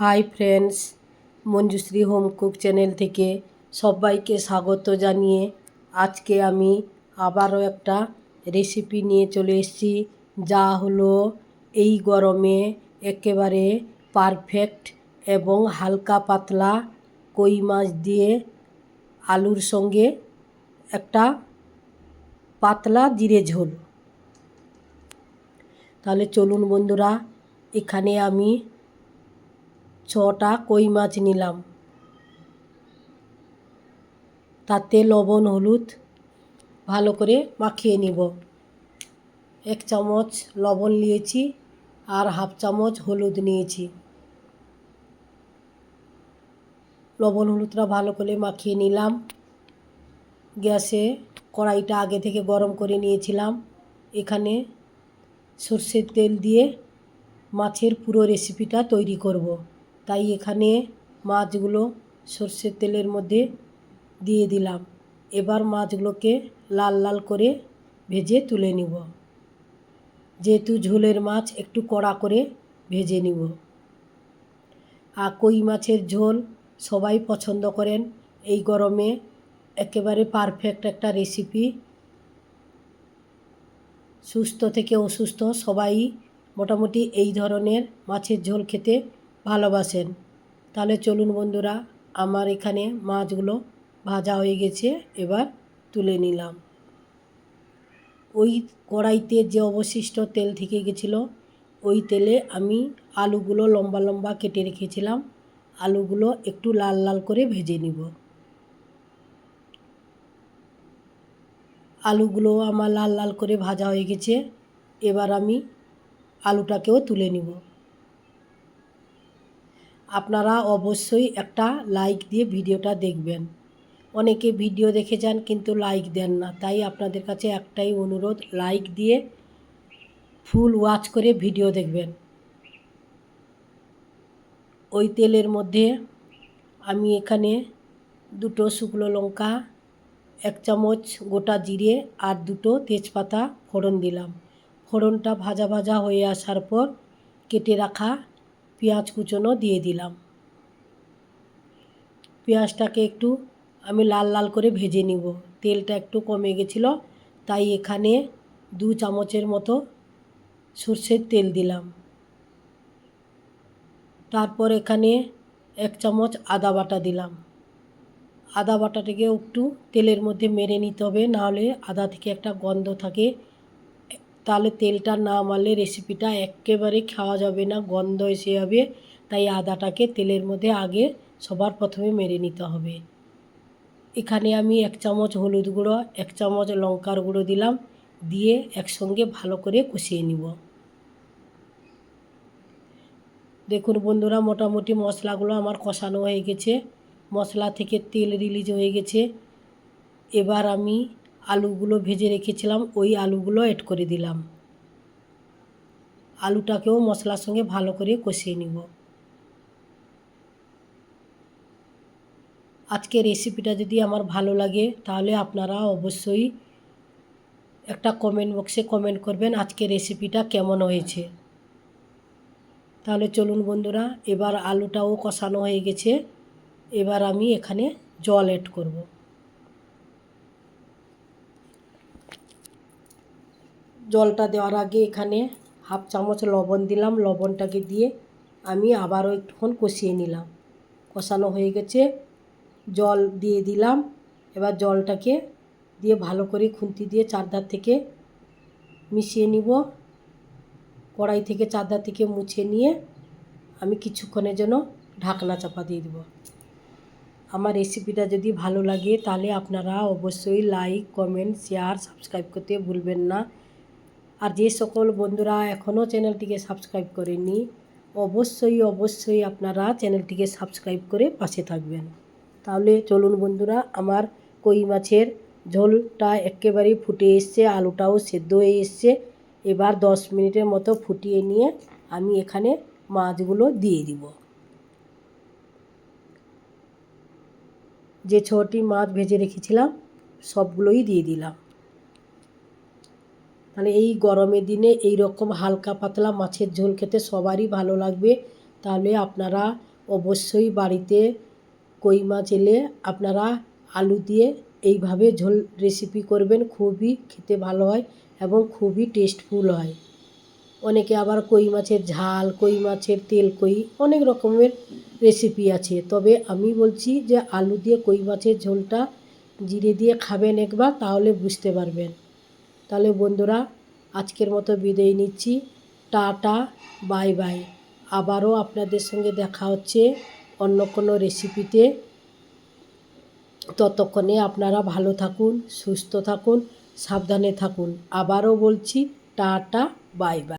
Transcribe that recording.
Hi friends, Manjushree home cook channel থেকে সবাইকে স্বাগত জানিয়ে আজকে আমি আবারও একটা রেসিপি নিয়ে চলে এসেছি, যা হলো এই গরমে একেবারে পারফেক্ট এবং হালকা পাতলা কই মাছ দিয়ে আলুর সঙ্গে একটা পাতলা জিরে ঝোল। তাহলে চলুন বন্ধুরা, এখানে আমি ছটা কই মাছ নিলাম? তাতে লবণ, হলুদ ভালো করে মাখিয়ে নিব। এক চামচ লবণ নিয়েছি আর হাফ চামচ হলুদ নিয়েছি। লবণ, হলুদটা ভালো করে মাখিয়ে নিলাম। গ্যাসে কড়াইটা আগে থেকে গরম করে নিয়েছিলাম। এখানে সর্ষের তেল দিয়ে মাছের পুরো রেসিপিটা তৈরি করব। তাই এখানে মাছগুলো সর্ষের তেলের মধ্যে দিয়ে দিলাম। এবার মাছগুলোকে লাল লাল করে ভেজে তুলে নিব। যেহেতু ঝোলের মাছ একটু কড়া করে ভেজে নিব। আর কই মাছের ঝোল সবাই পছন্দ করেন, এই গরমে একেবারে পারফেক্ট একটা রেসিপি সুস্থ থেকে অসুস্থ সবাই মোটামুটি এই ধরনের মাছের ঝোল খেতে ভালোবাসেন। তাহলে চলুন বন্ধুরা, আমার এখানে মাছগুলো ভাজা হয়ে গেছে, এবার তুলে নিলাম। ওই কড়াইতে যে অবশিষ্ট তেল থেকে গেছিল, ওই তেলে আমি আলুগুলো লম্বা লম্বা কেটে রেখেছিলাম। আলুগুলো একটু লাল লাল করে ভেজে নিব। আলুগুলো আমার লাল লাল করে ভাজা হয়ে গেছে, এবার আমি আলুটাকেও তুলে নিব। আপনারা অবশ্যই একটা লাইক দিয়ে ভিডিওটা দেখবেন। অনেকে ভিডিও দেখে যান কিন্তু লাইক দেন না। তাই আপনাদের কাছে একটাই অনুরোধ লাইক দিয়ে ফুল ওয়াচ করে ভিডিও দেখবেন। ওই তেলের মধ্যে আমি এখানে দুটো শুকনো লঙ্কা, এক চামচ গোটা জিরে আর দুটো তেজপাতা ফোড়ন দিলাম। ফোড়নটা ভাজা ভাজা হয়ে আসার পর কেটে রাখা পেঁয়াজ কুচনো দিয়ে দিলাম। পেঁয়াজটাকে একটু আমি লাল লাল করে ভেজে নিব। তেলটা একটু কমে গেছিল, তাই এখানে দু চামচের মতো সর্ষের তেল দিলাম। তারপর এখানে এক চামচ আদা বাটা দিলাম। আদা বাটাটাকে একটু তেলের মধ্যে মেরে নিতে হবে, নাহলে আদা থেকে একটা গন্ধ থাকে তাহলে তেলটা না মারলে রেসিপিটা একেবারে খাওয়া যাবে না, গন্ধ এসে যাবে। তাই আদাটাকে তেলের মধ্যে আগে সবার প্রথমে মেরে নিতে হবে। এখানে আমি এক চামচ হলুদ গুঁড়ো, এক চামচ লঙ্কার গুঁড়ো দিলাম, দিয়ে একসঙ্গে ভালো করে কষিয়ে নিব। দেখুন বন্ধুরা, মোটামুটি মশলাগুলো আমার কষানো হয়ে গেছে। মশলা থেকে তেল রিলিজ হয়ে গেছে। এবার আমি আলুগুলো ভেজে রেখেছিলাম, ওই আলুগুলো অ্যাড করে দিলাম। আলুটাকেও মশলার সঙ্গে ভালো করে কষিয়ে নিব। আজকে রেসিপিটা যদি আমার ভালো লাগে, তাহলে আপনারা অবশ্যই একটা কমেন্ট বক্সে কমেন্ট করবেন আজকে রেসিপিটা কেমন হয়েছে। তাহলে চলুন বন্ধুরা, এবার আলুটাও কষানো হয়ে গেছে। এবার আমি এখানে জল অ্যাড করব। জলটা দেওয়ার আগে এখানে হাফ চামচ লবণ দিলাম। লবণটাকে দিয়ে আমি আবারও একটুক্ষণ কষিয়ে নিলাম। কষানো হয়ে গেছে। জল দিয়ে দিলাম। এবার জলটাকে দিয়ে ভালো করে খুন্তি দিয়ে চারধার থেকে মিশিয়ে নিব। কড়াই থেকে চারধার থেকে মুছে নিয়ে আমি কিছুক্ষণের জন্য ঢাকনা চাপা দিয়ে দেবো। আমার রেসিপিটা যদি ভালো লাগে তাহলে আপনারা অবশ্যই লাইক, কমেন্ট, শেয়ার, সাবস্ক্রাইব করতে ভুলবেন না। আর যে সকল বন্ধুরা এখনও চ্যানেলটিকে সাবস্ক্রাইব করেননি, অবশ্যই অবশ্যই আপনারা চ্যানেলটিকে সাবস্ক্রাইব করে পাশে থাকবেন। তাহলে চলুন বন্ধুরা, আমার কই মাছের ঝোলটা একেবারেই ফুটে এসছে, আলুটাও সেদ্ধ হয়ে এসছে। এবার দশ মিনিটের মতো ফুটিয়ে নিয়ে আমি এখানে মাছগুলো দিয়ে দিব। যে ছটি মাছ ভেজে রেখেছিলাম, সবগুলোই দিয়ে দিলাম। তাহলে এই গরমের দিনে এই রকম হালকা পাতলা মাছের ঝোল খেতে সবারই ভালো লাগবে। তাহলে আপনারা অবশ্যই বাড়িতে কই মাছ এলে আপনারা আলু দিয়ে এইভাবে ঝোল রেসিপি করবেন, খুবই খেতে ভালো হয় এবং খুবই টেস্টফুল হয়। অনেকে আবার কই মাছের ঝাল, কই মাছের তেল, কই অনেক রকমের রেসিপি আছে। তবে আমি বলছি যে আলু দিয়ে কই মাছের ঝোলটা জিরে দিয়ে খাবেন একবার, তাহলে বুঝতে পারবেন। তাহলে বন্ধুরা, আজকের মতো বিদায় নিচ্ছি। Ta-ta, bye bye. আবারও আপনাদের সঙ্গে দেখা হচ্ছে অন্য কোনো রেসিপিতে। ততক্ষণে আপনারা ভালো থাকুন, সুস্থ থাকুন, সাবধানে থাকুন। আবারও বলছি, টাটা, বাই বাই।